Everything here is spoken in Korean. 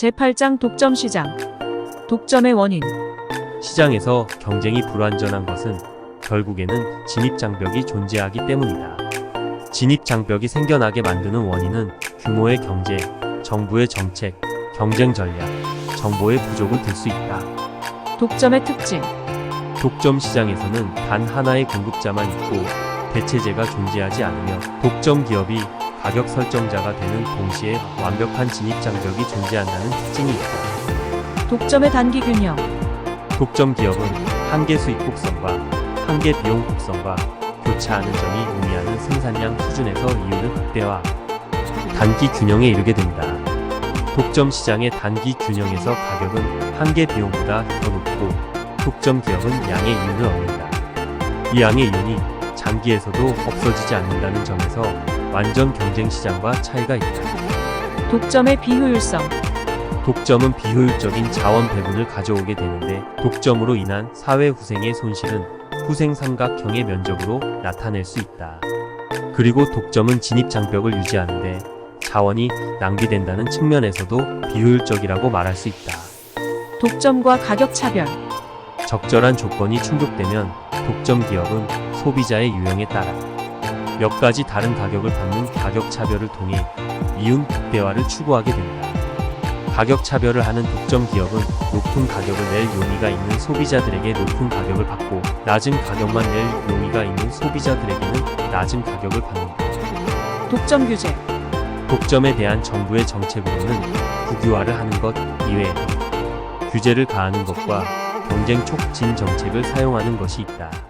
제8장 독점 시장. 독점의 원인. 시장에서 경쟁이 불완전한 것은 결국에는 진입 장벽이 존재하기 때문이다. 진입 장벽이 생겨나게 만드는 원인은 규모의 경제, 정부의 정책, 경쟁 전략, 정보의 부족을 들 수 있다. 독점의 특징. 독점 시장에서는 단 하나의 공급자만 있고 대체제가 존재하지 않으며 독점 기업이 가격 설정자가 되는 동시에 완벽한 진입 장벽이 존재한다는 특징이 있다. 독점의 단기 균형. 독점 기업은 한계 수익 곡선과 한계 비용 곡선과 교차하는 점이 의미하는 생산량 수준에서 이윤을 극대화, 단기 균형에 이르게 된다. 독점 시장의 단기 균형에서 가격은 한계 비용보다 더 높고 독점 기업은 양의 이윤을 얻는다. 이 양의 이윤이 장기에서도 없어지지 않는다는 점에서 완전 경쟁 시장과 차이가 있다. 독점의 비효율성. 독점은 비효율적인 자원 배분을 가져오게 되는데 독점으로 인한 사회 후생의 손실은 후생 삼각형의 면적으로 나타낼 수 있다. 그리고 독점은 진입 장벽을 유지하는데 자원이 낭비된다는 측면에서도 비효율적이라고 말할 수 있다. 독점과 가격 차별. 적절한 조건이 충족되면 독점 기업은 소비자의 유형에 따라 몇 가지 다른 가격을 받는 가격 차별을 통해 이윤 극대화를 추구하게 된다. 가격 차별을 하는 독점 기업은 높은 가격을 낼 용의가 있는 소비자들에게 높은 가격을 받고 낮은 가격만 낼 용의가 있는 소비자들에게는 낮은 가격을 받는다. 독점 규제. 독점에 대한 정부의 정책으로는 국유화를 하는 것 이외에 규제를 가하는 것과 경쟁 촉진 정책을 사용하는 것이 있다.